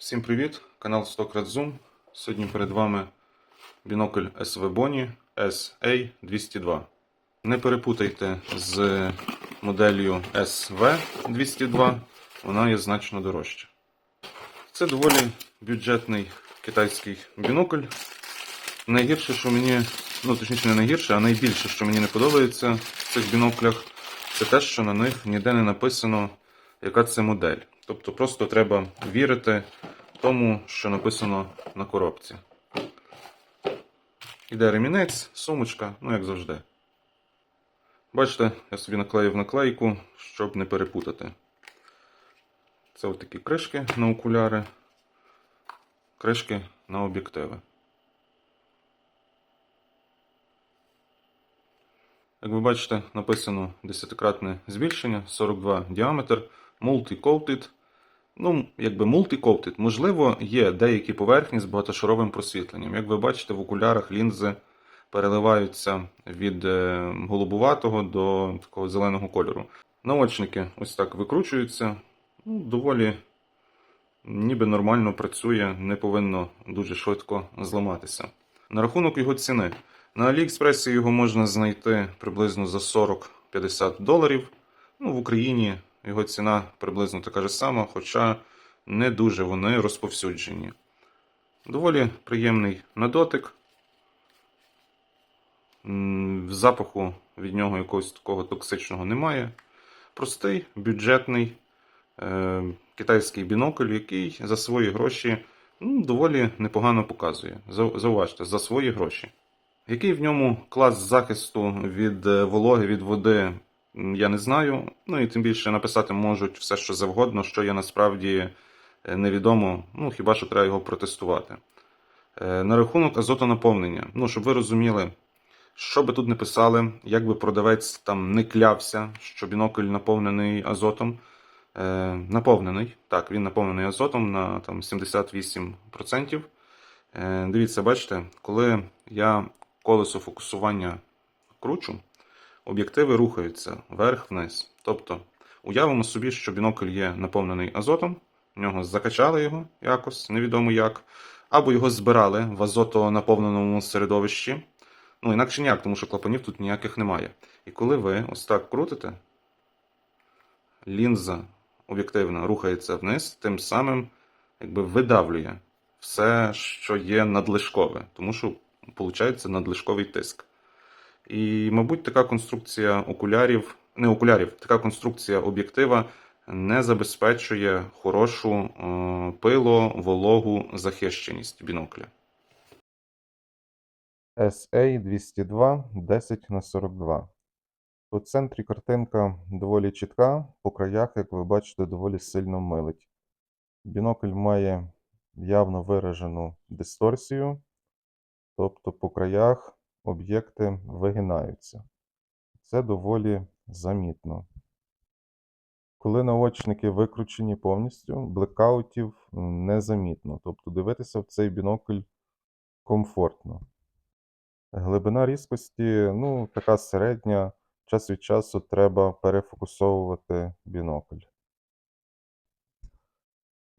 Всім привіт! Канал 100 Zoom. Сьогодні перед вами бінокль SV Boni SA202. Не перепутайте з моделлю SV202, вона є значно дорожча. Це доволі бюджетний китайський бінокль. Найгірше, що мені, ну точніше не найгірше, а найбільше, що мені не подобається в цих біноклях, це те, що на них ніде не написано, яка це модель. Тобто просто треба вірити тому, що написано на коробці. Іде ремінець, сумочка, ну як завжди. Бачите, я собі наклеїв наклейку, щоб не перепутати. Це от такі кришки на окуляри, кришки на об'єктиви. Як ви бачите, написано 10-кратне збільшення, 42 діаметр, multi-coated. Ну, якби multi-coated. Можливо, є деякі поверхні з багатошаровим просвітленням. Як ви бачите, в окулярах лінзи переливаються від е, голубуватого до такого зеленого кольору. Наочники ось так викручуються. Ну, доволі ніби нормально працює, не повинно дуже швидко зламатися. На рахунок його ціни. На Аліекспресі його можна знайти приблизно за 40-50 доларів. Ну, в Україні його ціна приблизно така ж сама, хоча не дуже вони розповсюджені. Доволі приємний на дотик. Запаху від нього якогось такого токсичного немає. Простий, бюджетний е, китайський бінокль, який за свої гроші ну, доволі непогано показує. Зауважте, за свої гроші. Який в ньому клас захисту від е, вологи, від води, я не знаю. Ну і тим більше написати можуть все, що завгодно, що є насправді е, невідомо, ну хіба що треба його протестувати. Е, На рахунок азотонаповнення. Ну, щоб ви розуміли, що би тут не писали, як би продавець там не клявся, що бінокль наповнений азотом. Е, наповнений. Так, він наповнений азотом на там, 78%. Е, дивіться, бачите, коли я колесо фокусування кручу, об'єктиви рухаються вверх-вниз. Тобто, уявимо собі, що бінокль є наповнений азотом, в нього закачали його якось, невідомо як, або його збирали в азотонаповненому середовищі. Ну, інакше ніяк, тому що клапанів тут ніяких немає. І коли ви ось так крутите, лінза об'єктивно рухається вниз, тим самим якби видавлює все, що є надлишкове, тому що виходить надлишковий тиск. І, мабуть, така конструкція окулярів, не окулярів, така конструкція об'єктива не забезпечує хорошу е, пило, вологу захищеність бінокля. SA202 10 на 42. У центрі картинка доволі чітка, по краях, як ви бачите, доволі сильно милить. Бінокль має явно виражену дисторсію, тобто по краях об'єкти вигинаються. Це доволі замітно. Коли наочники викручені повністю, блекаутів незамітно. Тобто дивитися в цей бінокль комфортно. Глибина різкості, ну, така середня. Час від часу треба перефокусовувати бінокль.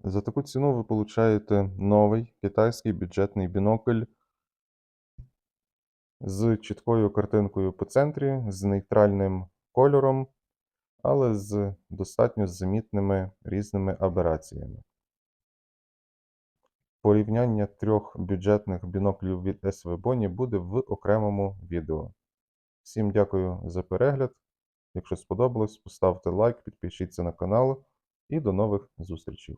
За таку ціну ви получаєте новий китайський бюджетний бінокль з чіткою картинкою по центрі, з нейтральним кольором, але з достатньо замітними різними абераціями. Порівняння трьох бюджетних біноклів від Boni буде в окремому відео. Всім дякую за перегляд. Якщо сподобалось, поставте лайк, підпишіться на канал і до нових зустрічей.